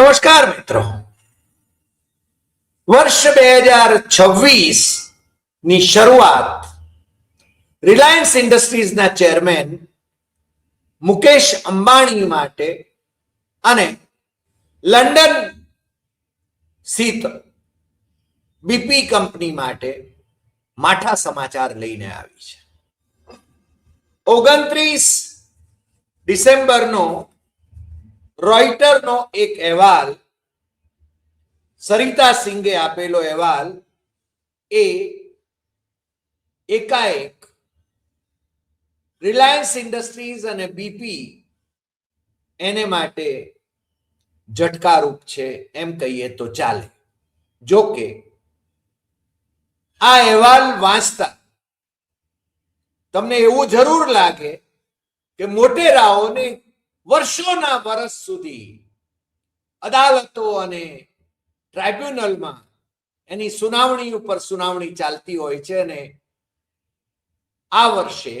નમસ્કાર મિત્રો. વર્ષ બે હજાર છવ્વીસની શરૂઆત રિલાયન્સ ઇન્ડસ્ટ્રીઝના ચેરમેન મુકેશ અંબાણી માટે અને લંડન સ્થિત બીપી કંપની માટે માઠા સમાચાર લઈને આવી છે. ઓગણત્રીસ ડિસેમ્બરનો રોઇટરનો એક અહેવાલ સરિતા સિંઘે આપેલો અહેવાલ એ એકાએક રિલાયન્સ ઇન્ડસ્ટ્રીઝ અને બીપી એને માટે ઝટકારૂપ છે એમ કહીએ તો ચાલે. જો કે આ અહેવાલ વાંચતા તમને એવું જરૂર લાગે કે મોટેરાઓને વર્ષોના વર્ષ સુધી અદાલતો અને ટ્રાઇબ્યુનલમાં એની સુનાવણી ઉપર સુનાવણી ચાલતી હોય છે અને આ વર્ષે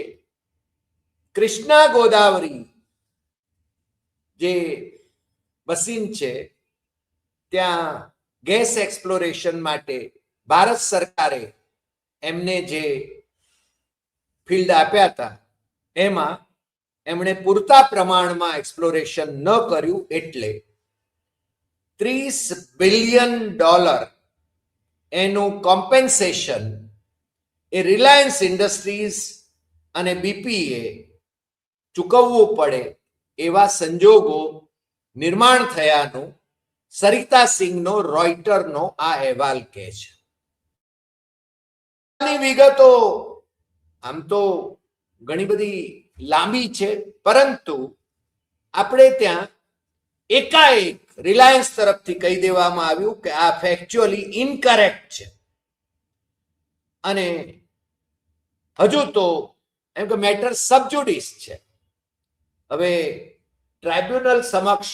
કૃષ્ણા ગોદાવરી જે બસીન છે, ત્યાં ગેસ એક્સપ્લોરેશન માટે ભારત સરકારે એમને જે ફિલ્ડ આપ્યા હતા, એમાં એમણે પૂરતા પ્રમાણમાં એક્સપ્લોરેશન ન કર્યું એટલે ત્રીસ બિલિયન ડોલર એનું કોમ્પેન્સેશન એ રિલાયન્સ ઇન્ડસ્ટ્રીઝ અને બીપીએ ચૂકવવું પડે એવા સંજોગો નિર્માણ થયાનું સરિતા સિંહનો રોઇટરનો આ અહેવાલ કહે છે. વિગતો આમ તો ઘણી બધી લાંબી છે, પરંતુ આપણે ત્યાં એકાએક રિલાયન્સ તરફથી કહી દેવામાં આવ્યું કે આ ફેક્ચ્યુઅલી ઇનકરેક્ટ છે. અને હજુ તો એમ કે મેટર સબજુડિસ છે. હવે ટ્રાઇબ્યુનલ સમક્ષ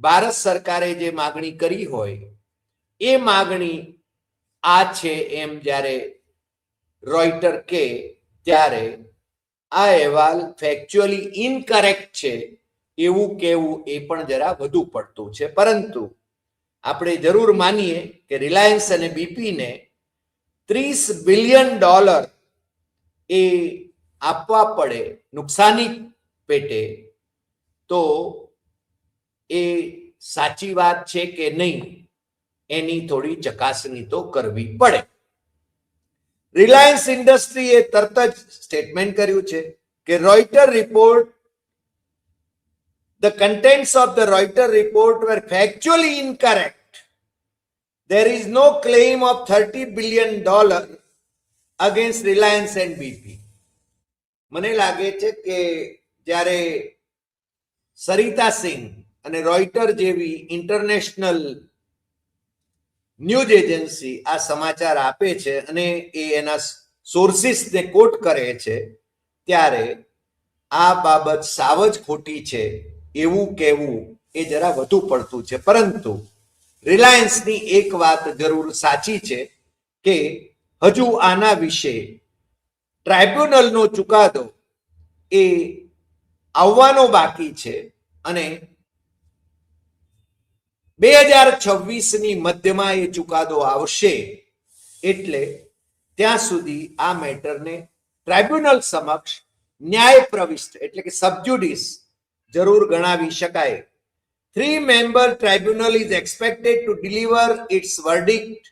ભારત સરકારે જે માગણી કરી હોય, એ માગણી આ છે એમ જ્યારે રોઇટર કે ત્યારે આ અહેવાલ ફેક્ચ્યુઅલી ઇનકરેક્ટ છે એવું કહેવું એ પણ જરા વધુ પડતું છે. પરંતુ આપણે જરૂર માનીએ કે રિલાયન્સ અને બીપીને ત્રીસ બિલિયન ડોલર એ આપવા પડે નુકસાની પેટે તો એ સાચી વાત છે કે નહીં? એની થોડી ચકાસણી તો કરવી પડે. રિલાયન્સ ઇન્ડસ્ટ્રીએ તરત જ સ્ટેટમેન્ટ કર્યું છે કે Reuters report the contents of the Reuters report were factually incorrect. There is no claim of 30 billion dollar against Reliance and BP. મને લાગે છે કે જ્યારે સરિતા સિંહ અને રોઇટર જેવી ઇન્ટરનેશનલ ન્યૂઝ એજન્સી આ સમાચાર આપે છે અને એ એના સોર્સિસને કોટ કરે છે, ત્યારે આ બાબત સાવ જ ખોટી છે, એવું કહેવું એ જરા વધુ પડતું છે. પરંતુ રિલાયન્સની એક વાત જરૂર સાચી છે કે હજુ આના વિશે ટ્રાઇબ્યુનલનો ચુકાદો એ આવવાનો બાકી છે અને બે હજાર છવ્વીસની મધ્યમાં એ ચુકાદો આવશે. એટલે ત્યાં સુધી આ મેટરને ટ્રાઇબ્યુનલ સમક્ષ ન્યાય પ્રવિષ્ટ એટલે કે સબજ્યુડિસ જરૂર ગણાવી શકાય. Three member tribunal is expected to deliver its verdict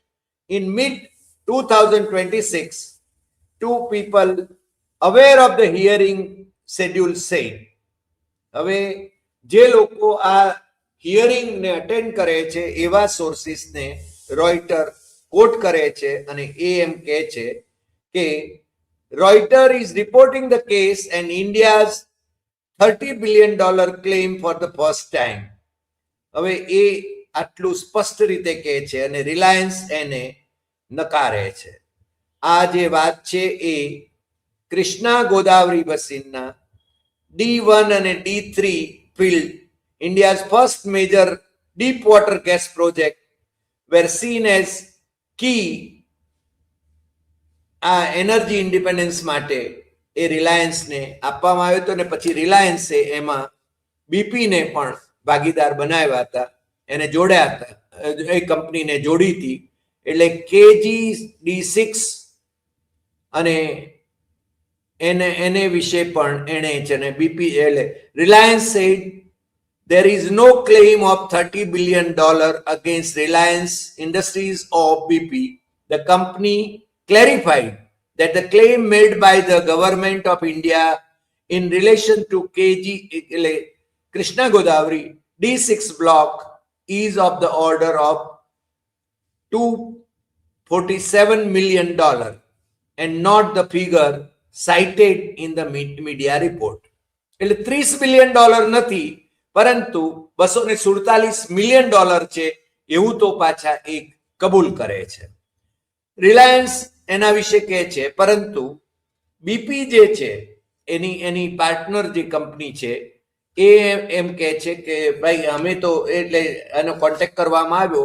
thousand twenty six two people aware of the hearing schedule said હવે જે લોકો આ હિયરિંગને અટેન્ડ કરે છે એવા સોર્સિસને રોઇટર કોટ કરે છે અને એ એમ કહે છે કે Reuters is reporting the case and India's thirty billion dollar claim for the first time હવે એ આટલું સ્પષ્ટ રીતે કહે છે અને રિલાયન્સ એને નકારે છે. આ જે વાત છે એ કૃષ્ણા ગોદાવરી બસીનના ડી વન અને D three field India's first major deep water gas project were seen as key આ એનર્જી ઇન્ડિપેન્ડન્સ માટે એ રિલાયન્સને આપવામાં આવ્યો હતો ને પછી રિલાયન્સે એમાં બીપીને પણ ભાગીદાર બનાવ્યા હતા, એને જોડ્યા હતા એ કંપનીને જોડી હતી, એટલે કેજી ડી સિક્સ અને એને એને વિશે પણ એણે છે ને બીપી એટલે Reliance said there is no claim of 30 billion dollar against reliance industries or bp the company clarified that the claim made by the government of india in relation to kg એટલે krishna godavari d6 block is of the order of 247 million dollar and not the figure cited in the me- media report એટલે ત્રીસ billion dollar નથી પરંતુ બસો ને સુડતાલીસ million dollar છે એવું તો પાછા એક કબૂલ કરે છે. રિલાયન્સ એના વિશે કહે છે, પરંતુ બીપી જે છે, એની એની પાર્ટનર જે કંપની છે, એ એમ કહે છે કે ભાઈ, અમે તો એટલે એનો કોન્ટેક કરવામાં આવ્યો,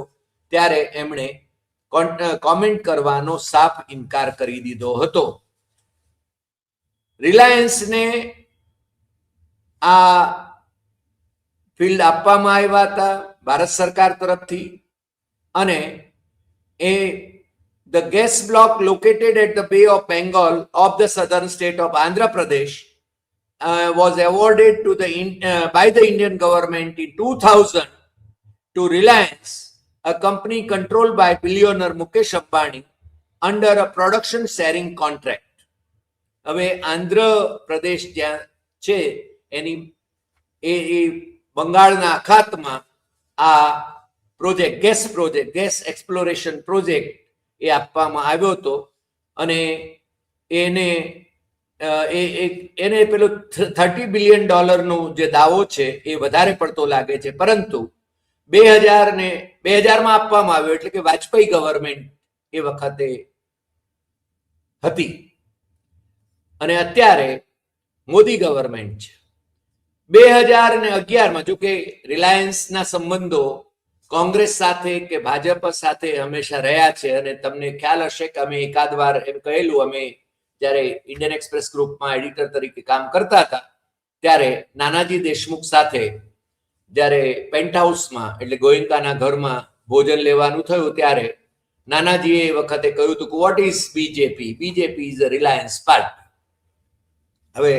ત્યારે એમણે કોમેન્ટ કરવાનો સાફ ઇનકાર કરી દીધો હતો. રિલાયન્સને આ ફિલ્ડ આપવામાં આવ્યા હતા ભારત સરકાર તરફથી અને એ the gas block located at the bay of Bengal of the southern state of Andhra Pradesh was awarded to the in, uh, by the Indian government in 2000 to Reliance, a company controlled by billionaire Mukesh Ambani under a production sharing contract. હવે આંધ્ર પ્રદેશ જ્યાં છે એની એ બંગાળના અખાતમાં આ project, gas project, gas exploration project એ આપવામાં આવ્યો હતો. અને એને એને પેલો થર્ટી બિલિયન ડોલરનો જે દાવો છે એ વધારે પડતો લાગે છે. પરંતુ બે હજાર ને, બે હજારમાં આપવામાં આવ્યો એટલે કે વાજપેયી ગવર્મેન્ટ એ વખતે હતી. અને અત્યારે મોદી ગવર્મેન્ટ છે. બે હજાર ને અગિયારમાં જોકે રિલાયન્સના સંબંધો કોંગ્રેસ સાથે કે ભાજપ સાથે હંમેશા રહ્યા છે અને તમને ખ્યાલ હશે કે અમે એકાદ વાર એમ કહેલું, અમે જ્યારે ઇન્ડિયન એક્સપ્રેસ ગ્રુપમાં એડિટર તરીકે કામ કરતા હતા, ત્યારે નાનાજી દેશમુખ સાથે જ્યારે પેન્ટ હાઉસમાં એટલે ગોયંકાના ઘરમાં ભોજન લેવાનું થયું, ત્યારે નાનાજીએ એ વખતે કહ્યું હતું કે what is BJP BJP is a Reliance party હવે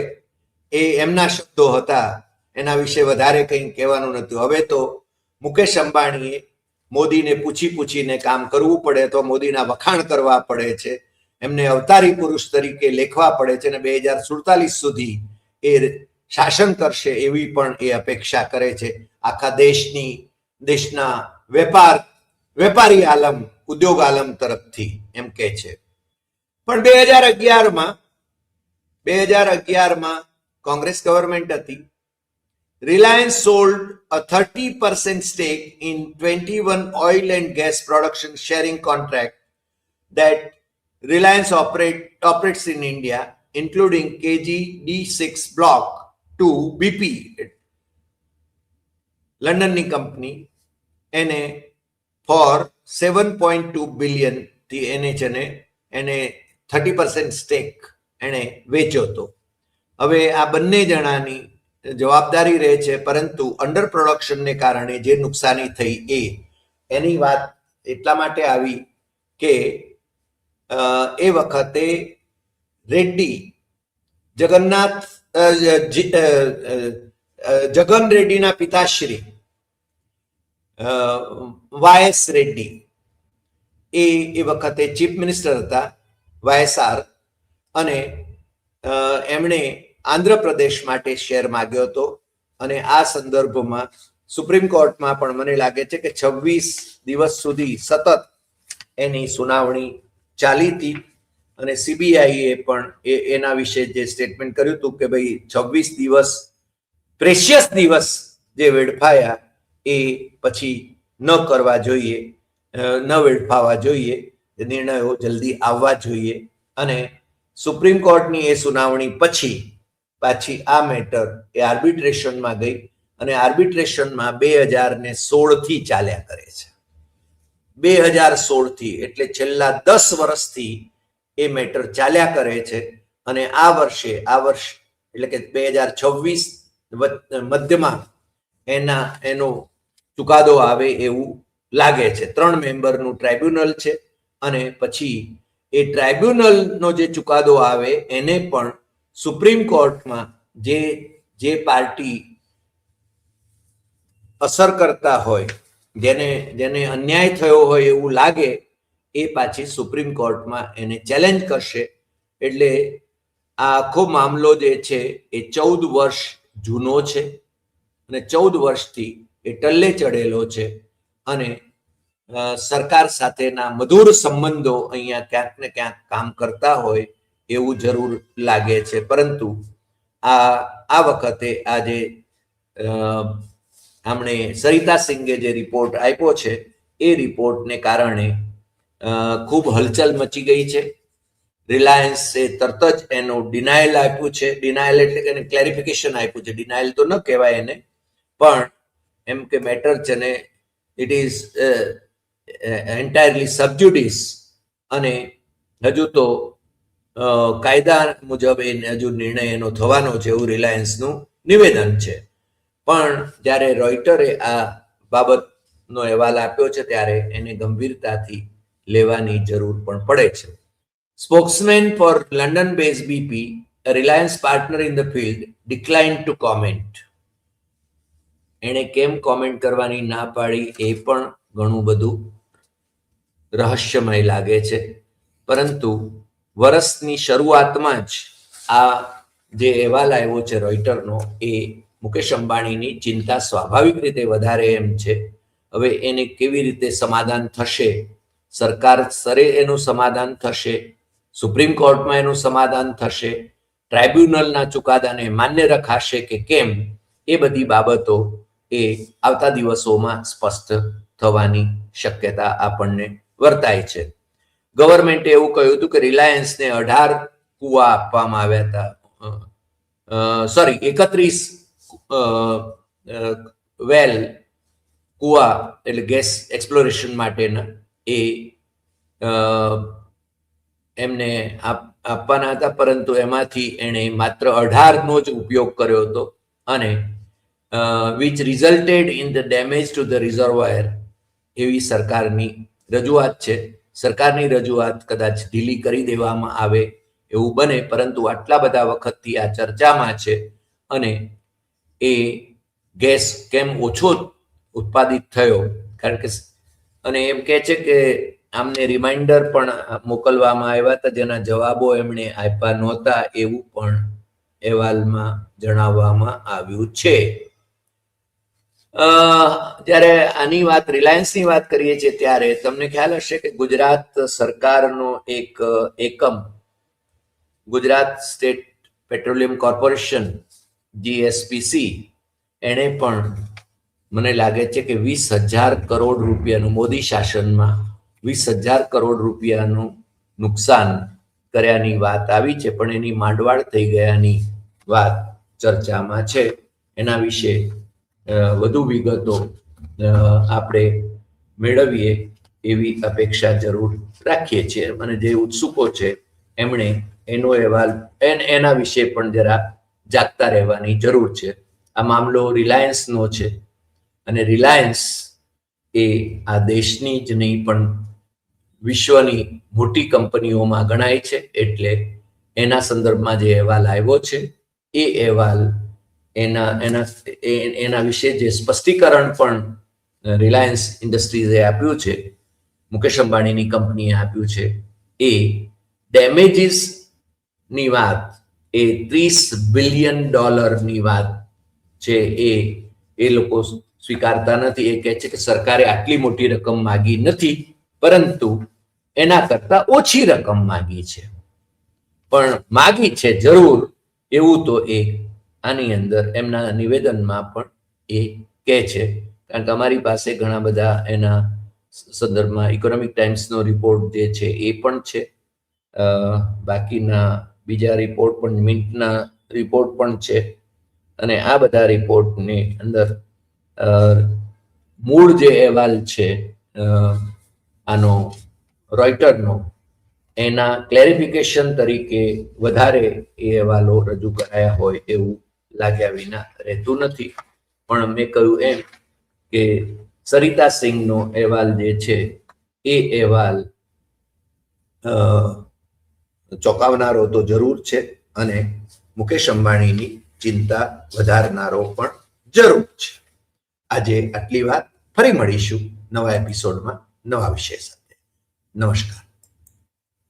એ એમના શબ્દો હતા. એના વિશે વધારે કંઈ કહેવાનું નથી હવે તો મુકેશ અંબાણીએ મોદીને પૂછી પૂછીને કામ કરવું પડે તો મોદીના વખાણ કરવા પડે છે. એમને અવતારી પુરુષ તરીકે લેખવા પડે છે અને બે હજાર સુડતાલીસ સુધી એ શાસન કરશે એવી પણ એ અપેક્ષા કરે છે. આખા દેશની, દેશના વેપાર, વેપારી આલમ, ઉદ્યોગ આલમ તરફથી એમ કે છે. પણ બે હજાર અગિયારમાં, બે હજાર અગિયારમાં કોંગ્રેસ ગવર્મેન્ટ હતી. Reliance sold a thirty percent stake in twenty one oil and gas production sharing contract that Reliance operate operates in India including KG D six block to BP લંડનની company એને ફોર સેવન પોઈન્ટ ટુ બિલિયનથી એને છે ને એને thirty percent stack એણે વેચ્યો હતો. હવે આ બંને જણાની જવાબદારી રહે છે, પરંતુ અંડર પ્રોડક્શનને કારણે જે નુકસાની થઈ એ. એની વાત એટલા માટે આવી કે એ વખતે રેડ્ડી જગન્નાથ જગન રેડ્ડીના પિતાશ્રી વાયસ રેડ્ડી. એ એ વખતે ચીફ મિનિસ્ટર હતા, વાયએસઆર. અને એમણે આંધ્રપ્રદેશ માટે શેર માગ્યો હતો અને આ સંદર્ભમાં સુપ્રીમ કોર્ટમાં પણ મને લાગે છે કે છવ્વીસ દિવસ સુધી સતત એની સુનાવણી ચાલી હતી અને સીબીઆઈએ પણ એ, એના વિશે જે સ્ટેટમેન્ટ કર્યું હતું કે ભાઈ છવ્વીસ દિવસ પ્રેશિયસ દિવસ જે વેડફાયા એ પછી ન કરવા જોઈએ ન વેડફાવા જોઈએ નિર્ણયો જલ્દી આવવા જોઈએ અને સુપ્રીમ કોર્ટની એ સુનાવણી પછી પાછી આ મેટર એ આર્બિટ્રેશનમાં ગઈ અને આર્બિટ્રેશનમાં બે હજાર ને સોળથી ચાલ્યા કરે છે. બે હજાર સોળથી એટલે છેલ્લા દસ વર્ષથી એ મેટર ચાલ્યા કરે છે અને આ વર્ષે, આ વર્ષ એટલે કે બે હજાર છવ્વીસ મધ્યમાં એના, એનો ચુકાદો આવે એવું લાગે છે. ત્રણ મેમ્બરનું ટ્રાઇબ્યુનલ છે અને પછી એ ટ્રાઇબ્યુનલનો જે ચુકાદો આવે, એને પણ સુપ્રીમ કોર્ટમાં જે જે પાર્ટી અસર કરતા હોય, જેને જેને અન્યાય થયો હોય એવું લાગે, એ પાછી સુપ્રીમ કોર્ટમાં એને ચેલેન્જ કરશે. એટલે આ આખો મામલો જે છે, એ ચૌદ વર્ષ જૂનો છે અને ચૌદ વર્ષથી એ ટલ્લે ચડેલો છે અને સરકાર સાથેના મધુર સંબંધો અહીંયા ક્યાંક ને ક્યાંક કામ કરતા હોય એવું જરૂર લાગે છે. પરંતુ આ આ વખતે આજે આમણે સરિતા સિંઘે જે રિપોર્ટ આપ્યો છે, એ રિપોર્ટને કારણે ખૂબ હલચલ મચી ગઈ છે. રિલાયન્સે તરત જ એનું ડિનાયલ આપ્યું છે. ડિનાયલ એટલે કે ક્લેરિફિકેશન આપ્યું છે. ડિનાયલ તો ન કહેવાય એને, પણ એમ કે મેટર છે ને, ઇટ ઇઝ એન્ટાયરલી સબજ્યુડિસ અને હજુ તો કાયદા મુજબ એ હજુ નિર્ણય એનો થવાનો છે એવું રિલાયન્સનું નિવેદન છે. પણ જ્યારે રોયટરે આ બાબતનો અહેવાલ આપ્યો છે ત્યારે એને ગંભીરતાથી લેવાની જરૂર પણ પડે છે. Spokesman for London base BP Reliance partner in the field decline to comment એણે કેમ કોમેન્ટ કરવાની ના પાડી એ પણ ઘણું બધું રહસ્યમય લાગે છે. પરંતુ વર્ષની શરૂઆતમાં જ આ જે અહેવાલ આવ્યો છે રોઇટરનો એ મુકેશ અંબાણીની ચિંતા સ્વાભાવિક રીતે વધારે એમ છે. હવે એને કેવી રીતે સમાધાન થશે? સરકાર સ્તરે એનું સમાધાન થશે? સુપ્રીમ કોર્ટમાં એનું સમાધાન થશે? ટ્રાઇબ્યુનલના ચુકાદાને માન્ય રખાશે કે કેમ? એ બધી બાબતો એ આવતા દિવસોમાં સ્પષ્ટ થવાની શક્યતા આપણને વર્તાય છે. ગવર્મેન્ટે એવું કહ્યું હતું કે રિલાયન્સને અઢાર કુવા આપવામાં આવ્યા હતા. સોરી એકત્રીસ વેલ કુવા એટલે ગેસ એક્સપ્લોરેશન માટેના એ એમને આપ- આપવાના હતા, પરંતુ એમાંથી એણે માત્ર અઢારનો જ ઉપયોગ કર્યો હતો અને which resulted in the damage to the reservoir એવી સરકારની રજૂઆત છે. સરકારની રજૂઆત કદાચ ઢીલી કરી દેવામાં આવે એવું બને, પરંતુ આટલા બધા વખતથી આ ચર્ચામાં છે અને એ ગેસ કેમ ઓછો ઉત્પાદિત થયો? કારણ કે અને એમ કહે છે કે આમને રિમાઇન્ડર પણ મોકલવામાં આવ્યા હતા, જેના જવાબો એમણે આપ્યા નહોતા એવું પણ અહેવાલમાં જણાવવામાં આવ્યું છે. જ્યારે આની વાત, રિલાયન્સની વાત કરીએ છીએ ત્યારે, તમને ખ્યાલ હશે કે ગુજરાત સરકારનો એક એકમ, Gujarat State Petroleum Corporation GSPC એણે પણ મને લાગે છે કે વીસ હજાર કરોડ રૂપિયાનું મોદી શાસનમાં વીસ હજાર કરોડ રૂપિયાનું નુકસાન કર્યાની વાત આવી છે, પણ એની માંડવાળ થઈ ગયાની વાત ચર્ચામાં છે. એના વિશે વધુ વિગતો આપણે મેળવીએ એવી અપેક્ષા જરૂર રાખીએ છીએ. અને જે ઉત્સુકો છે, એમણે એનો અહેવાલ એન- વિશે પણ જરા જાગતા રહેવાની જરૂર છે. આ મામલો રિલાયન્સનો છે. અને રિલાયન્સ એ આ દેશની જ નહીં, પણ વિશ્વની મોટી કંપનીઓમાં ગણાય છે. એટલે એના સંદર્ભમાં જે અહેવાલ આવ્યો છે, એ અહેવાલ એના એના એના વિશે જે સ્પષ્ટીકરણ પણ રિલાયન્સ ઇન્ડસ્ટ્રીઝે આપ્યું છે, મુકેશ અંબાણીની કંપનીએ આપ્યું છે, એ ડેમેજીસની વાત, એ ત્રીસ બિલિયન ડોલરની વાત છે, એ એ લોકો સ્વીકારતા નથી, એ કહે છે કે સરકારે આટલી મોટી રકમ માગી નથી, પરંતુ એના કરતા ઓછી રકમ માગી છે. પણ માગી છે જરૂર, એવું તો એ આની અંદર એમના નિવેદનમાં પણ એ કહે છે. કારણ કે અમારી પાસે ઘણા બધા એના સંદર્ભમાં ઇકોનોમિક ટાઈમ્સનો રિપોર્ટ જે છે એ પણ છે. બાકીના બીજા રિપોર્ટ પણ મિન્ટના રિપોર્ટ પણ છે. અને આ બધા રિપોર્ટની અંદર મૂળ જે અહેવાલ છે આનો રોયટરનો એના ક્લેરિફિકેશન તરીકે વધારે એ અહેવાલો રજૂ કરાયા હોય એવું લાગ્યા વિના રહેતું નથી. પણ મેં કહ્યું એમ કે સરિતા સિંહનો અહેવાલ જે છે, એ અહેવાલ ચોંકાવનારો તો જરૂર છે અને મુકેશ અંબાણીની ચિંતા વધારનારો પણ જરૂર છે. આજે આટલી વાત. ફરી મળીશું નવા એપિસોડમાં નવા વિષય સાથે. નમસ્કાર.